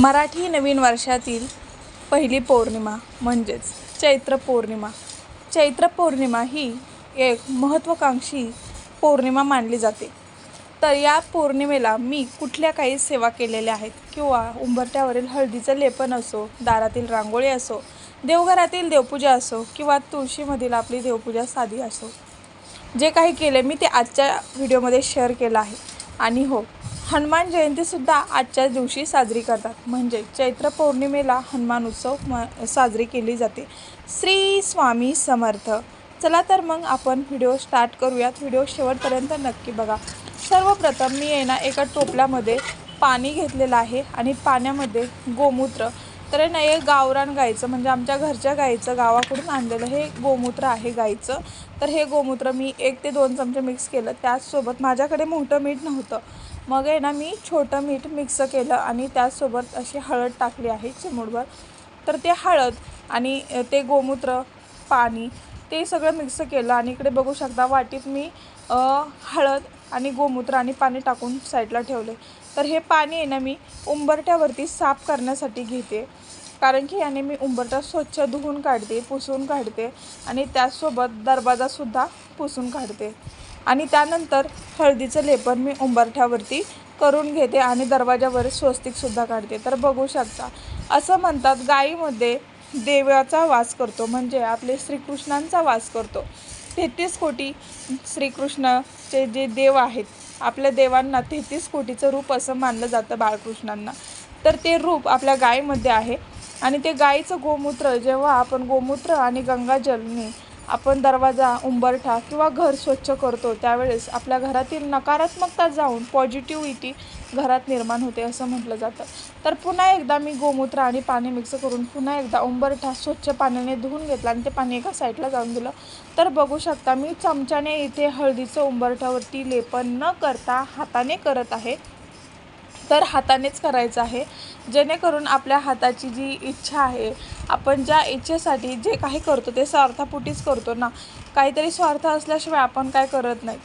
मराठी नवीन वर्षातील पहिली पौर्णिमा म्हणजेच चैत्र पौर्णिमा. चैत्र पौर्णिमा ही एक महत्त्वाकांक्षी पौर्णिमा मानली जाते. तर या पौर्णिमेला मी कुठल्या काही सेवा केलेल्या आहेत? किंवा उंबरट्यावरील हळदीचं लेपन असो दारातील रांगोळी असो देवघरातील देवपूजा असो किंवा तुळशीमधील आपली देवपूजा साधी असो. जे काही केले मी ते आजच्या व्हिडिओमध्ये शेअर केलं आहे. आणि हो हनुमान जयंतीसुद्धा आजच्याच दिवशी साजरी करतात. म्हणजे चैत्र पौर्णिमेला हनुमान उत्सव म साजरी केली जाते. श्री स्वामी समर्थ. चला तर मग आपण व्हिडिओ स्टार्ट करूयात. व्हिडिओ शेवटपर्यंत नक्की बघा. सर्वप्रथम मी आहे ना एका टोपल्यामध्ये पाणी घेतलेलं आहे आणि पाण्यामध्ये गोमूत्र. तर आहे ना हे गावरान गायचं म्हणजे आमच्या घरच्या गाईचं गावाकडून आणलेलं हे गोमूत्र आहे गाईचं. तर हे गोमूत्र मी एक ते दोन चमचे मिक्स केलं. त्याचसोबत माझ्याकडे मोठं मीठ नव्हतं. मग आहे ना मी छोटं मीठ मिक्स केलं आणि त्याचसोबत अशी हळद टाकली आहे चिमूटभर. तर ते हळद आणि ते गोमूत्र पाणी ते सगळं मिक्स केलं आणि इकडे बघू शकता वाटीत मी हळद आणि गोमूत्र आणि पाणी टाकून साईडला ठेवले. तर हे पाणी आहे ना मी उंबरठ्यावरती साफ करण्यासाठी घेते. कारण की याने मी उंबरठा स्वच्छ धुवून काढते पुसून काढते आणि त्याचसोबत दरवाजासुद्धा पुसून काढते. आणि त्यानंतर हळदीचं लेपन मी उंबरठ्यावरती करून घेते आणि दरवाजावर स्वस्तिकसुद्धा काढते. तर बघू शकता असं म्हणतात गायीमध्ये देवाचा वास करतो म्हणजे आपले श्रीकृष्णांचा वास करतो. तेहतीस कोटी श्रीकृष्णाचे जे देव आहेत आपल्या देवांना तेहतीस कोटीचं रूप असं मानलं जातं बाळकृष्णांना. तर ते रूप आपल्या गायीमध्ये आहे आणि ते गाईचं गोमूत्र जेव्हा आपण गोमूत्र आणि गंगाजलने आपण दरवाजा उंबरठा किंवा घर स्वच्छ करतो त्यावेळेस आपल्या घरातील नकारात्मकता जाऊन पॉझिटिव्हिटी घरात निर्माण होते असं म्हटलं जातं. तर पुन्हा एकदा मी गोमूत्र आणि पाणी मिक्स करून पुन्हा एकदा उंबरठा स्वच्छ पाण्याने धुवून घेतला आणि ते पाणी एका साईडला जाऊन दिलं. तर बघू शकता मी चमच्याने इथे हळदीचं उंबरठ्यावरती लेपन न करता हाताने करत आहे. तर हातानेच करायचं आहे. जेणेकरून आपल्या हाताची जी इच्छा आहे आपण ज्या इच्छेसाठी जे काही करतो ते स्वार्थापुटीच करतो ना. काहीतरी स्वार्थ असल्याशिवाय आपण काय करत नाही.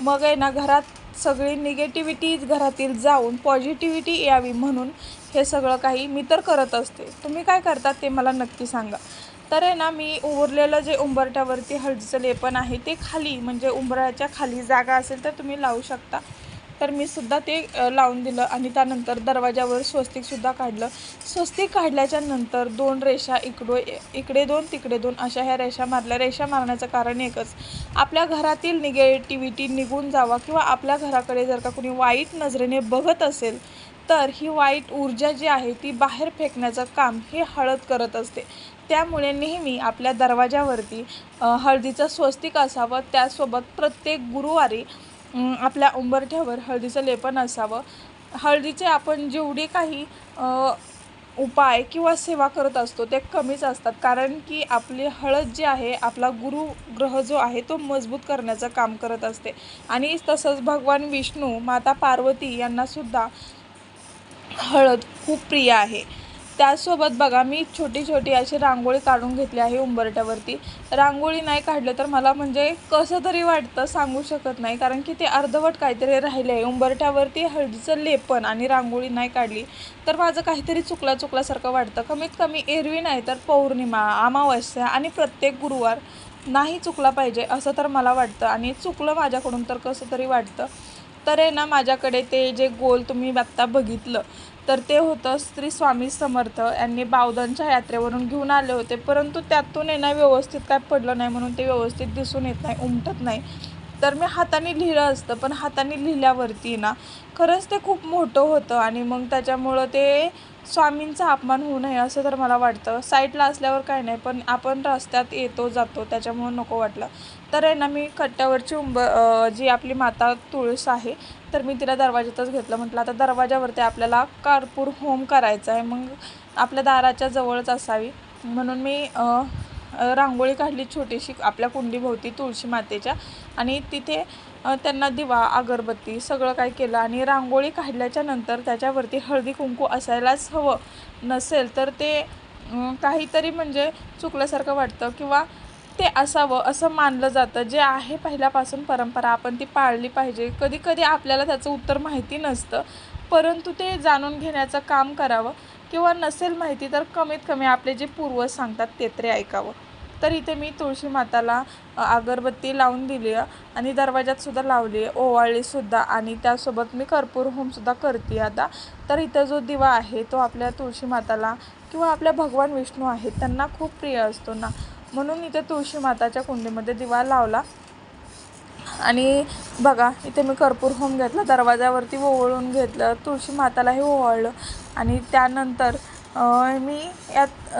मग आहे ना घरात सगळी निगेटिव्हिटी घरातील जाऊन पॉझिटिव्हिटी यावी म्हणून हे सगळं काही मी तर करत असते. तुम्ही काय करतात ते मला नक्की सांगा. तर आहे ना मी उरलेलं जे उंबरट्यावरती हळदीचं लेपन आहे ते खाली म्हणजे उंबराच्या खाली जागा असेल तर तुम्ही लावू शकता. तर मी सुद्धा ते लावून दिलं आणि त्यानंतर दरवाजावर स्वस्तिकसुद्धा काढलं. स्वस्तिक काढल्याच्या नंतर दोन रेषा इकडो इकडे दोन तिकडे दोन अशा ह्या रेषा मारल्या. रेषा मारण्याचं कारण एकच आपल्या घरातील निगेटिव्हिटी निघून जावा किंवा आपल्या घराकडे जर का कोणी वाईट नजरेने बघत असेल तर ही वाईट ऊर्जा जी आहे ती बाहेर फेकण्याचं काम हे हळद करत असते. त्यामुळे नेहमी आपल्या दरवाजावरती हळदीचं स्वस्तिक असावं. त्यासोबत प्रत्येक गुरुवारी आपल्या उंबरठ्यावर हळदीचं लेपन असावं. हळदीचे आपण जेवढे काही उपाय किंवा सेवा करत असतो ते कमीच असतात. कारण की आपली हळद जी आहे आपला गुरु ग्रह जो आहे तो मजबूत करण्याचं काम करत असते. आणि तसंच भगवान विष्णू माता पार्वती यांनासुद्धा हळद खूप प्रिय आहे. त्यासोबत बघा मी छोटी छोटी अशी रांगोळी काढून घेतली आहे उंबरठ्यावरती. रांगोळी नाही काढलं तर मला म्हणजे कसं तरी वाटतं सांगू शकत नाही कारण की ते अर्धवट काहीतरी राहिले आहे उंबरठ्यावरती हळदीचं लेपन आणि रांगोळी नाही काढली तर माझं काहीतरी चुकला चुकल्यासारखं वाटतं. कमीत कमी एरवी नाही तर पौर्णिमा अमावस्या आणि प्रत्येक गुरुवार नाही चुकला पाहिजे असं तर मला वाटतं. आणि चुकलं माझ्याकडून तर कसं तरी वाटतं. तर आहे ना माझ्याकडे ते जे गोल तुम्ही आत्ता बघितलं तर ते होतं श्री स्वामी समर्थ. यांनी बावधनच्या यात्रेवरून घेऊन आले होते. परंतु त्यातून येणं व्यवस्थित काय पडलं नाही म्हणून ते व्यवस्थित दिसून येत नाही उमटत नाही. तर मी हाताने लिहिलं असतं पण हाताने लिहिल्यावरती ना खरंच ते खूप मोठं होतं आणि मग त्याच्यामुळं ते स्वामींचा अपमान होऊ नये असं तर मला वाटतं. साईडला असल्यावर काय नाही पण आपण रस्त्यात येतो जातो त्याच्यामुळं नको वाटलं. तर आहे ना मी कट्ट्यावरची उंब जी आपली माता तुळस आहे तर मी तिला दरवाज्यातच घेतलं. म्हटलं आता दरवाजावरती आपल्याला कर्पूर होम करायचा आहे. मग आपल्या दाराच्या जवळच असावी. म्हणून मी रांगोळी काढली छोटीशी आपल्या कुंडीभोवती तुळशी मातेच्या. आणि तिथे त्यांना दिवा अगरबत्ती सगळं काय केलं. आणि रांगोळी काढल्याच्या नंतर त्याच्यावरती हळदी कुंकू असायलाच हवं नसेल तर ते काहीतरी म्हणजे चुकल्यासारखं वाटतं. किंवा ते असावं असं मानलं जातं. जे आहे पहिल्यापासून परंपरा आपण ती पाळली पाहिजे. कधी कधी आपल्याला त्याचं उत्तर माहिती नसतं. परंतु ते जाणून घेण्याचं काम करावं किंवा नसेल माहिती तर कमीत कमी आपले जे पूर्वज सांगतात ते तरी ऐकावं. तर इथे मी तुळशी माताला अगरबत्ती लावून दिली आहे आणि दरवाजात सुद्धा लावली आहे. ओवाळलीसुद्धा आणि त्यासोबत मी कर्पूर होमसुद्धा करते आता. तर इथं जो दिवा आहे तो आपल्या तुळशी माताला किंवा आपल्या भगवान विष्णू आहेत त्यांना खूप प्रिय असतो ना. म्हणून इथे तुळशी माताच्या कुंडीमध्ये दिवा लावला. आणि बघा इथे मी कर्पूर होम घेतला दरवाजावरती ओवळून घेतलं तुळशी मातालाही ओवाळलं. आणि त्यानंतर मी यात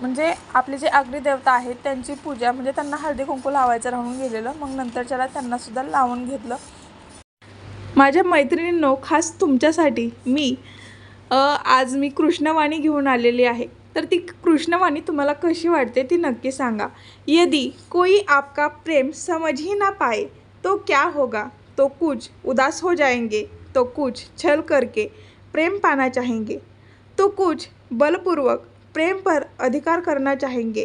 म्हणजे आपले जे अग्निदेवता आहेत त्यांची पूजा म्हणजे त्यांना हळदी कुंकू लावायचं राहून गेलेलं. मग नंतरच्याला त्यांनासुद्धा लावून घेतलं. माझ्या मैत्रिणींनो खास तुमच्यासाठी मी आज मी कृष्णवाणी घेऊन आलेली आहे. तर ती कृष्णवाणी तुम्हाला कशी वाटते ती नक्की सांगा. यदि कोई आपका प्रेम समझ ही ना पाए तो क्या होगा? तो कुछ उदास हो जाएंगे तो कुछ छल करके प्रेम पाना चाहेंगे तो कुछ बलपूर्वक प्रेम पर अधिकार करना चाहेंगे।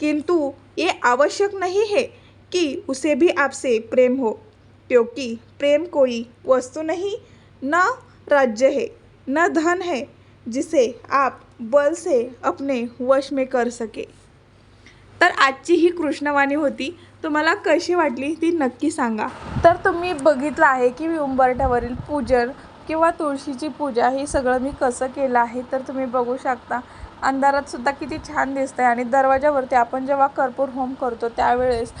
किंतु ये आवश्यक नहीं है कि उसे भी आपसे प्रेम हो क्योंकि प्रेम कोई वस्तु नहीं न राज्य है न धन है जिसे आप बल से अपने वश में कर सके. तर आजची ही कृष्णवाणी होती. तुम्हाला कशी वाटली ती नक्की सांगा. तर तुम्ही बघितलं आहे की उंबरठ्यावरील पूजन किंवा तुळशीची पूजा हे सगळं मी कसं केलं आहे तर तुम्ही बघू शकता. अंधारात सुद्धा किती छान दिसतंय आणि दरवाजावरती आपण जेव्हा कर्पूर होम करतो त्यावेळेस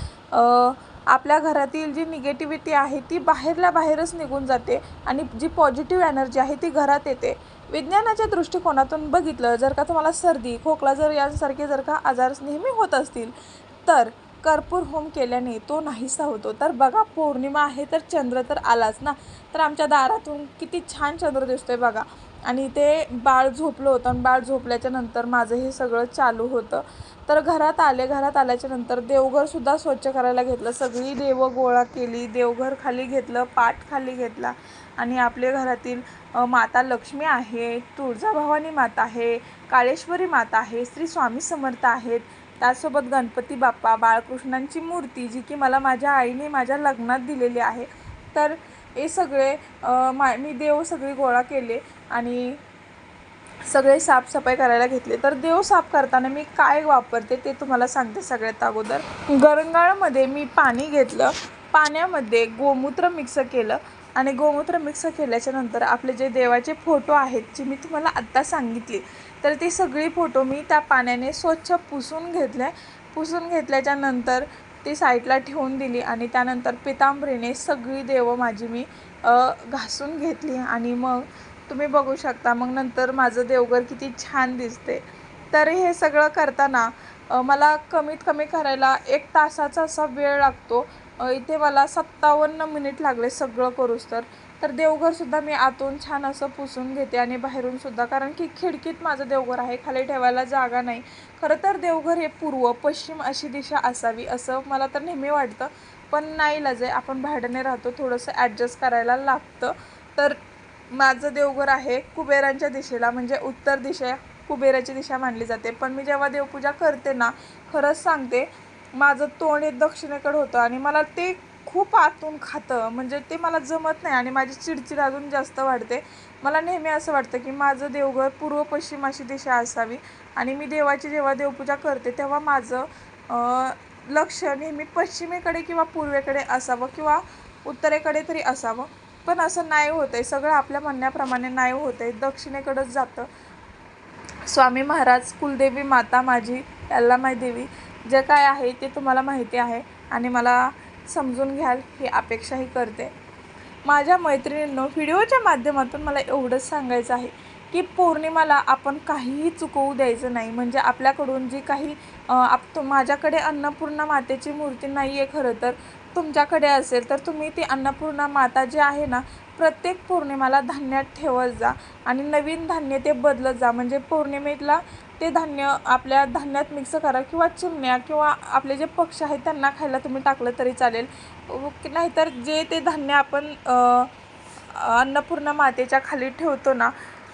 आपल्या घरातील जी निगेटिव्हिटी आहे ती बाहेरल्या बाहेरच निघून जाते आणि जी पॉझिटिव्ह एनर्जी आहे ती घरात येते. विज्ञानाच्या दृष्टिकोनातून बघितलं जर का तुम्हाला सर्दी खोकला जर यासारखे जर का आजार नेहमी होत असतील तर कर्पूर होम केल्याने तो नाहीसा होतो. तर बघा पौर्णिमा आहे तर चंद्र तर आलाच ना? तर आमच्या दारातून किती छान चंद्र दिसतोय बघा. आणि ते बाळ झोपलं होतं आणि बाळ झोपल्याच्या नंतर माझं हे सगळं चालू होतं. तर घरात आले घरात आल्याच्यानंतर देवघरसुद्धा स्वच्छ करायला घेतलं. सगळी देवं गोळा केली देवघर खाली घेतलं पाठ खाली घेतला. आणि आपल्या घरातील माता लक्ष्मी आहे तुळजाभवानी माता आहे काळेश्वरी माता आहे श्री स्वामी समर्थ आहेत. त्यासोबत गणपती बाप्पा बाळकृष्णांची मूर्ती जी की मला माझ्या आईने माझ्या लग्नात दिलेली आहे. तर हे सगळे मा मी देव सगळे गोळा केले आणि सगळे साफसफाई करायला घेतले. तर देव साफ करताना मी काय वापरते ते तुम्हाला सांगते सगळ्यात अगोदर. गरंगाळामध्ये मी पाणी घेतलं. पाण्यामध्ये गोमूत्र मिक्स केलं आणि गोमूत्र मिक्स केल्याच्यानंतर आपले जे देवाचे फोटो आहेत जे मी तुम्हाला आत्ता सांगितली तर ते सगळी फोटो मी त्या पाण्याने स्वच्छ पुसून घेतले पुसून घेतल्याच्या नंतर ती साईडला ठेवून दिली आणि त्यानंतर पितांबरीने सगळी देवं माझी मी घासून घेतली आणि मग तुम्ही बघू शकता. मग नंतर माझं देवघर किती छान दिसते. तर हे सगळं करताना मला कमीत कमी करायला एक तासाचा असा वेळ लागतो. इथे मला सत्तावन्न मिनिट लागले सगळं करूस तर. तर देवघरसुद्धा मी आतून छान असं पुसून घेते आणि बाहेरूनसुद्धा कारण की खिडकीत माझं देवघर आहे खाली ठेवायला जागा नाही. खरं तर देवघर हे पूर्व पश्चिम अशी दिशा असावी असं मला तर नेहमी वाटतं. पण नाही लाजे आपण भाड्याने राहतो थोडंसं ॲडजस्ट करायला लागतं. तर माझं देवघर आहे कुबेरांच्या दिशेला म्हणजे उत्तर दिशा कुबेराची दिशा मानली जाते. पण मी जेव्हा देवपूजा करते ना खरंच सांगते माझं तोंड हे दक्षिणेकडे होतं आणि मला ते खूप आतून खातं. म्हणजे ते मला जमत नाही आणि माझी चिडचिड अजून जास्त वाढते. मला नेहमी असं वाटतं की माझं देवघर पूर्व पश्चिम अशी दिशा असावी आणि मी देवाची जेव्हा देवपूजा करते तेव्हा माझं लक्ष नेहमी पश्चिमेकडे किंवा पूर्वेकडे असावं किंवा उत्तरेकडे तरी असावं. पण असं नाही होत आहे. सगळं आपल्या म्हणण्याप्रमाणे नाही होत आहे. दक्षिणेकडंच जातं. स्वामी महाराज कुलदेवी माता माझी माय देवी जे काय आहे ते तुम्हाला माहिती आहे आणि मला समजून घ्याल ही अपेक्षाही करते. माझ्या मैत्रिणींनो व्हिडिओच्या माध्यमातून मला एवढंच सांगायचं आहे की पौर्णिमाला आपण काहीही चुकवू द्यायचं नाही. म्हणजे आपल्याकडून जी काही आप माझ्याकडे अन्नपूर्णा मातेची मूर्ती नाही आहे खरं तर तुमच्याकडे असेल तर तुम्ही ती अन्नपूर्णा माता जी आहे ना प्रत्येक पौर्णिमाला धान्यात ठेवत जा आणि नवीन धान्य ते बदलत जा. म्हणजे पौर्णिमेला ते धान्य आपल्या धान्यात मिक्स करा किंवा चिमण्या किंवा आपले जे पक्ष आहेत त्यांना खायला तुम्ही टाकलं तरी चालेल. नाहीतर जे ते धान्य आपण अन्नपूर्णा मातेच्या खाली ठेवतो ना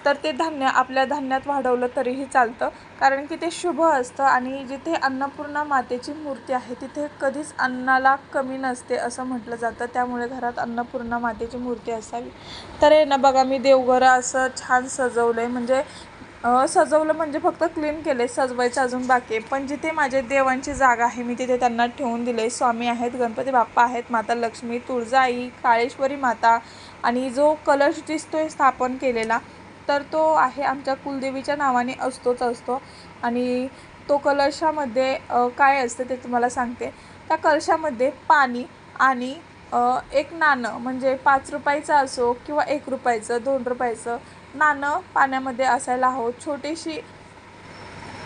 तर ते धान्य आपल्या धान्यात वाढवलं तरीही चालतं. कारण की ते शुभ असतं आणि जिथे अन्नपूर्णा मातेची मूर्ती आहे तिथे कधीच अन्नाला कमी नसते असं म्हटलं जातं. त्यामुळे घरात अन्नपूर्णा मातेची मूर्ती असावी. तर आहे ना बघा मी देवघर असं छान सजवलं आहे म्हणजे सजवलं म्हणजे फक्त क्लीन केले सजवायचं अजून बाकी आहे. पण जिथे माझे देवांची जागा आहे मी तिथे त्यांना ठेवून दिले स्वामी आहेत गणपती बाप्पा आहेत माता लक्ष्मी तुळजाई काळेश्वरी माता आणि जो कलश दिसतोय स्थापन केलेला तर तो आहे आमच्या कुलदेवीच्या नावाने असतोच असतो. आणि तो कलशामध्ये काय असतं ते तुम्हाला सांगते. त्या कलशामध्ये पाणी आणि एक नाणं म्हणजे पाच रुपयाचं असो किंवा एक रुपयाचं दोन रुपयाचं नाणं पाण्यामध्ये असायला हवं. छोटीशी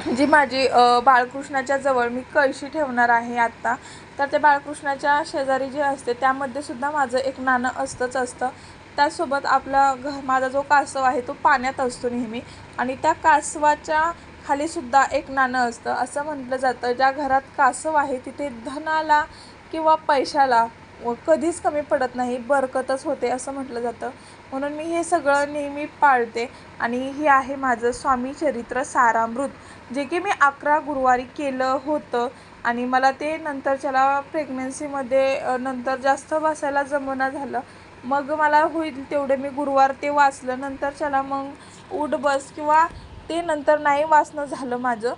जी माझी बाळकृष्णाच्या जवळ मी कळशी ठेवणार आहे आत्ता. तर ते बाळकृष्णाच्या शेजारी जे असते त्यामध्ये सुद्धा माझं एक नाणं असतंच असतं. त्यासोबत आपला घ माझा जो कासव आहे तो पाण्यात असतो नेहमी. आणि त्या कासवाच्या खालीसुद्धा एक नाणं असतं. असं म्हटलं जातं ज्या घरात कासव आहे तिथे धनाला किंवा पैशाला कधीच कमी पडत नाही बरकतच होते असं म्हटलं जातं. म्हणून मी हे सगळं नेहमी पाळते. आणि हे आहे माझं स्वामी चरित्र सारामृत जे की मी अकरा गुरुवारी केलं होतं. आणि मला ते नंतरच्याला प्रेग्नन्सीमध्ये नंतर जास्त बसायला जमना झालं. मग मला होईल तेवढे मी गुरुवार ते वाचलं नंतर चला मग उठ बस किंवा ते नंतर नाही वाचणं झालं माझं.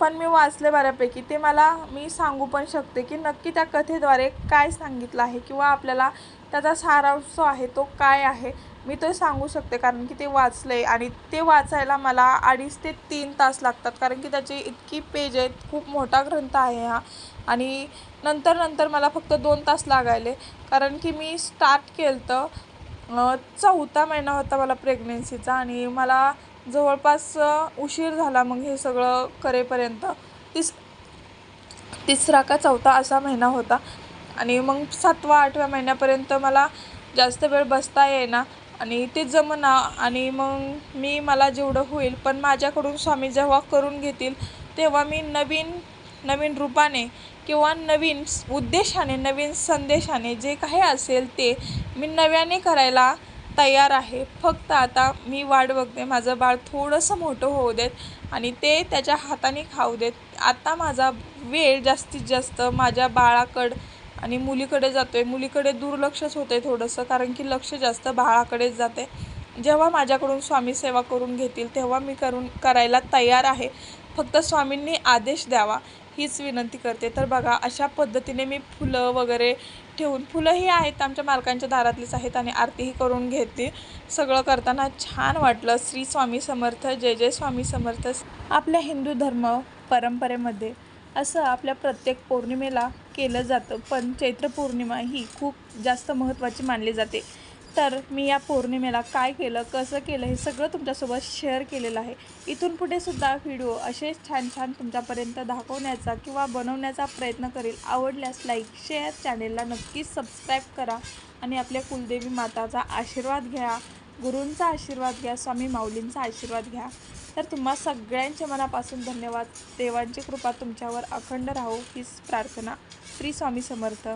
पण मी वाचले बऱ्यापैकी. ते मला मी सांगू पण शकते की नक्की त्या कथेद्वारे काय सांगितलं आहे किंवा आपल्याला त्याचा सारांश जो आहे तो काय आहे मी तो सांगू शकते. कारण की ते वाचले आणि ते वाचायला मला अडीच ते तीन तास लागतात. कारण की त्याची इतकी पेज आहेत खूप मोठा ग्रंथ आहे हा. आणि नंतर नंतर मला फक्त दोन तास लागायले. कारण की मी स्टार्ट केलं तर चौथा महिना होता मला प्रेग्नेन्सीचा आणि मला जवळपास उशीर झाला मग हे सगळं करेपर्यंत. तीस तिसरा का चौथा असा महिना होता. आणि मग सातवा आठव्या महिन्यापर्यंत मला जास्त वेळ बसता येईना आणि ते जमना आणि मग मी मला जेवढं होईल पण माझ्याकडून स्वामी जेव्हा करून घेतील तेव्हा मी नवीन नवीन रूपाने किंवा नवीन उद्देशाने नवीन संदेशाने जे काही असेल ते मी नव्याने करायला तयार आहे. फक्त आता मी वाट बघते. माझं बाळ थोडंसं मोठं होऊ देत आणि ते त्याच्या हाताने खाऊ देत. आता माझा वेळ जास्तीत जास्त माझ्या बाळाकडं आणि मुलीकडे जातो आहे मुलीकडे दुर्लक्षच होतं आहे थोडंसं कारण की लक्ष जास्त बाळाकडेच जाते. जेव्हा माझ्याकडून स्वामी सेवा करून घेतील तेव्हा मी करून करायला तयार आहे. फक्त स्वामींनी आदेश द्यावा. हीच विनंती करते. तर बघा अशा पद्धतीने मी फुलं वगैरे ठेवून फुलंही आहेत आमच्या मालकांच्या दारातलीच आहेत आणि आरतीही करून घेते. सगळं करताना छान वाटलं. श्री स्वामी समर्थ जय जय स्वामी समर्थ. आपल्या हिंदू धर्म परंपरेमध्ये असं आपल्या प्रत्येक पौर्णिमेला केलं जातं पण चैत्र पौर्णिमा ही खूप जास्त महत्त्वाची मानली जाते. तर मी या पौर्णिमेला काय केलं कसं केलं हे सगळं तुमच्यासोबत शेअर केलेलं आहे. इथून पुढे सुद्धा व्हिडिओ असेच छान छान तुमच्यापर्यंत दाखवण्याचा किंवा बनवण्याचा प्रयत्न करेल. आवडल्यास लाईक शेअर चॅनेलला नक्कीच सबस्क्राईब करा आणि आपल्या कुलदेवी माताचा आशीर्वाद घ्या. गुरूंचा आशीर्वाद घ्या स्वामी माऊलींचा आशीर्वाद घ्या. तर तुम्हा सगळ्यांच्या मनापासून धन्यवाद. देवांची कृपा तुमच्यावर अखंड राहो. हीच प्रार्थना श्री स्वामी समर्थ.